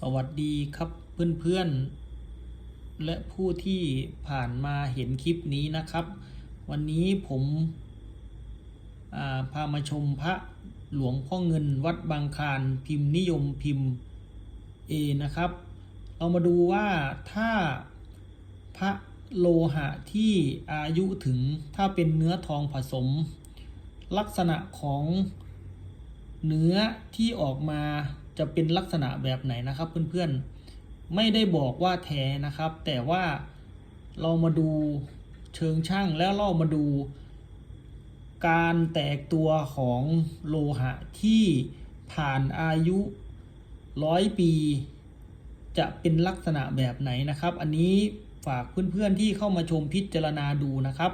สวัสดีครับเพื่อนๆ และผู้ที่ผ่านมาเห็นคลิปนี้นะครับ วันนี้ผมาพามาชมพระหลวงพ่อเงินวัดบางคานพิมพ์นิยมพิมพ์ A นะครับ เรามาดูว่าถ้าพระโลหะที่อายุถึงถ้าเป็นเนื้อทองผสม ลักษณะของเนื้อที่ออกมา จะเป็นลักษณะแบบไหนนะครับเพื่อนๆ ไม่ได้บอกว่าแท้นะครับ แต่ว่าเรามาดูเชิงช่างแล้วเรามาดู การแตกตัวของโลหะที่ผ่านอายุร้อยปี จะเป็นลักษณะแบบไหนนะครับ อันนี้ฝากเพื่อนๆที่เข้ามาชมพิจารณาดูนะครับ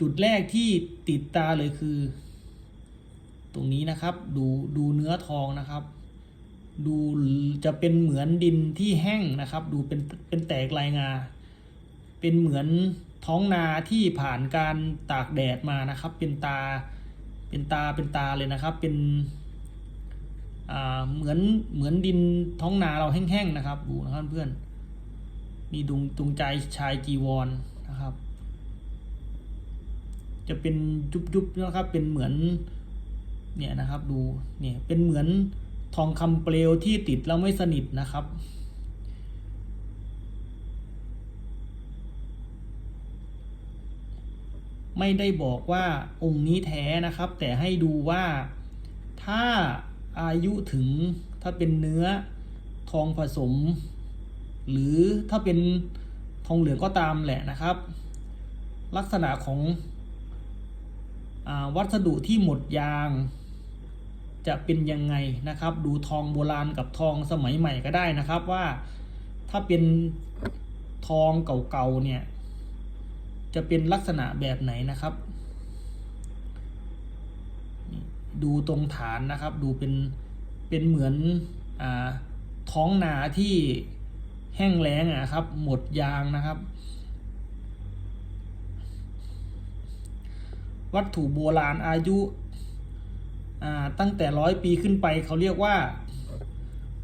จุดแรกที่ติดตาเลยคือ ตรงนี้นะครับ ดูดูเนื้อทองนะครับ ดูจะเป็นเหมือนดินที่แห้งนะครับ ดูเป็นเป็นแตกลายงา เป็นเหมือนท้องนาที่ผ่านการตากแดดมานะครับ เป็นตาเป็นตาเป็นตาเลยนะครับ เป็นอ่าเหมือนเหมือนดินท้องนาเราแห้งๆนะครับ ดูนะครับเพื่อนนี่ดุงตุงใจชายจีวรนะครับ จะเป็นยุบๆนะครับ เป็นเหมือน เนี่ยนะครับดูเนี่ยเป็นเหมือนทองคำเปลวที่ติดแล้วไม่สนิทนะครับไม่ได้บอกว่าองค์นี้แท้นะครับ แต่ให้ดูว่าถ้าอายุถึงถ้าเป็นเนื้อทองผสม หรือถ้าเป็นทองเหลืองก็ตามแหละนะครับ ลักษณะของอวัสดุที่หมดยาง จะเป็นยังไงนะครับ ดูทองโบราณกับทองสมัยใหม่ก็ได้นะครับว่าถ้าเป็นทองเก่าๆเนี่ย จะเป็นลักษณะแบบไหนนะครับ ดูตรงฐานนะครับ ดูเป็นเป็นเหมือนอท้องนาที่แห้งแล้งอะครับ หมดยางนะครับ วัตถุโบราณอายุ ตั้งแต่ร้อยปีขึ้นไปเขาเรียกว่า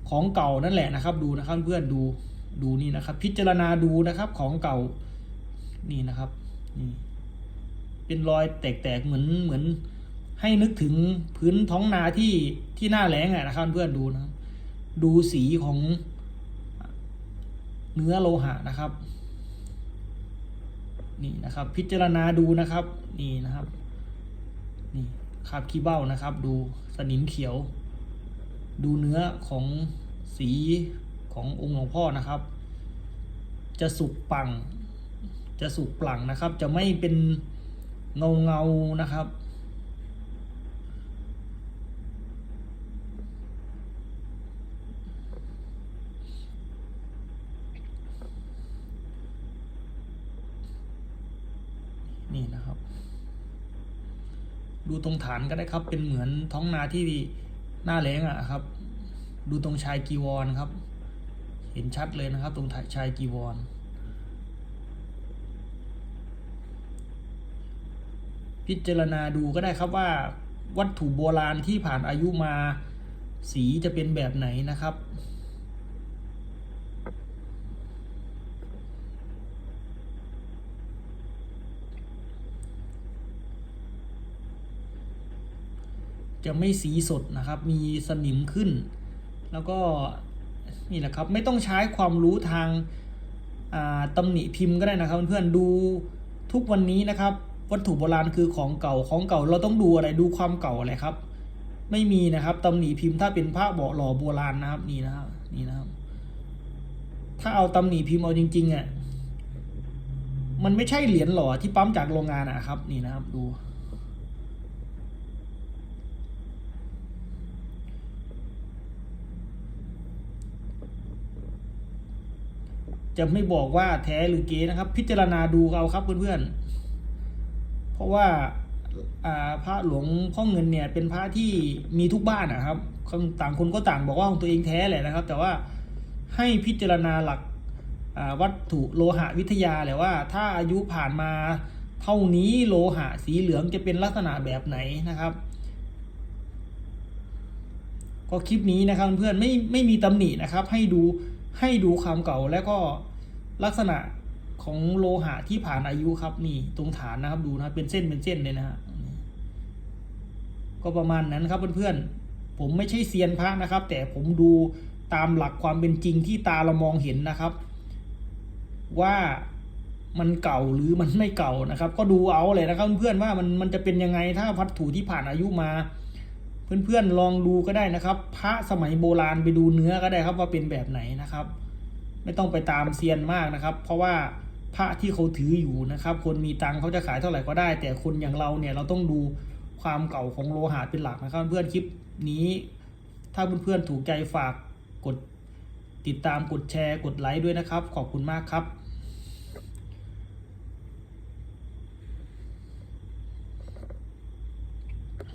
ของเก่านั่นแหละนะครับ ดูนะครับเพื่อนดูดูนี่นะครับ พิจารณาดูนะครับของเก่านี่นะครับนี่เป็นรอยแตกๆเหมือนเหมือน ให้นึกถึงพื้นท้องนาที่ที่หน้าแล้งอะนะครับเพื่อนดูนะดูสีของเนื้อโลหะนะครับ นี่นะครับ พิจารณาดูนะครับ นี่นะครับ นี่ คาบขี้เบ้านะครับ ดูสนิมเขียว ดูเนื้อของสีขององค์หลวงพ่อนะครับ จะสุกปัง จะสุกปลังนะครับ จะไม่เป็นเงาเงานะครับ นี่นะครับ ดูตรงฐานก็ได้ครับ เป็นเหมือนท้องนาที่หน้าแล้งอะครับ ดูตรงชายกีวรครับ เห็นชัดเลยนะครับ ตรงชายกีวรพิจารณาดูก็ได้ครับว่าวัตถุโบราณที่ผ่านอายุมาสีจะเป็นแบบไหนนะครับ จะไม่สีสดนะครับ มีสนิมขึ้น แล้วก็นี่แหละครับไม่ต้องใช้ความรู้ทางาตำหนิพิมพ์ก็ได้นะครับ เพื่อนๆดูทุกวันนี้นะครับ วัตถุโบราณคือของเก่าของเก่าเราต้องดูอะไรดูความเก่าอะไรครับ ไม่มีนะครับตำหนิพิมพ์ถ้าเป็นพระเบาะหล่อโบราณนะครับนี่นะครับนี่นะครับ ถ้าเอาตำหนิพิมพ์เอาจริงๆอะมันไม่ใช่เหรียญหล่อที่ปั๊มจากโรงงานนะครับ นี่นะครับดู จะไม่บอกว่าแท้หรือเก๊นะครับ พิจารณาดูเอาครับเพื่อนๆ เพราะว่าพระหลวงพ่อเงินเนี่ยเป็นพระที่มีทุกบ้านนะครับ ต่างคนก็ต่างบอกว่าของตัวเองแท้แหละนะครับ แต่ว่าให้พิจารณาหลักวัตถุโลหะวิทยาแหละว่า ถ้าอายุผ่านมาเท่านี้โลหะสีเหลืองจะเป็นลักษณะแบบไหนนะครับ ก็คลิปนี้นะครับเพื่อนไม่ไม่มีตำหนินะครับ ให้ดู ให้ดูความเก่าแล้วก็ลักษณะของโลหะที่ผ่านอายุครับนี่ตรงฐานนะครับดูนะเป็นเส้นเป็นเส้นเลยนะฮะก็ประมาณนั้นครับเพื่อนๆผมไม่ใช่เซียนพระนะครับ แต่ผมดูตามหลักความเป็นจริงที่ตาเรามองเห็นนะครับ ว่ามันเก่าหรือมันไม่เก่านะครับ ก็ดูเอาเลยนะครับ เพื่อนๆว่ามันมันจะเป็นยังไงถ้าวัตถุที่ผ่านอายุมา เพื่อนๆลองดูก็ได้นะครับ พระสมัยโบราณไปดูเนื้อก็ได้ครับว่าเป็นแบบไหนนะครับ ไม่ต้องไปตามเซียนมากนะครับ เพราะว่าพระที่เขาถืออยู่นะครับ คนมีตังค์เขาจะขายเท่าไหร่ก็ได้ แต่คนอย่างเราเนี่ยเราต้องดูความเก่าของโลหะเป็นหลักนะครับ เพื่อนคลิปนี้ ถ้าเพื่อนๆถูกใจฝากกดติดตามกดแชร์กดไลค์ด้วยนะครับ ขอบคุณมากครับ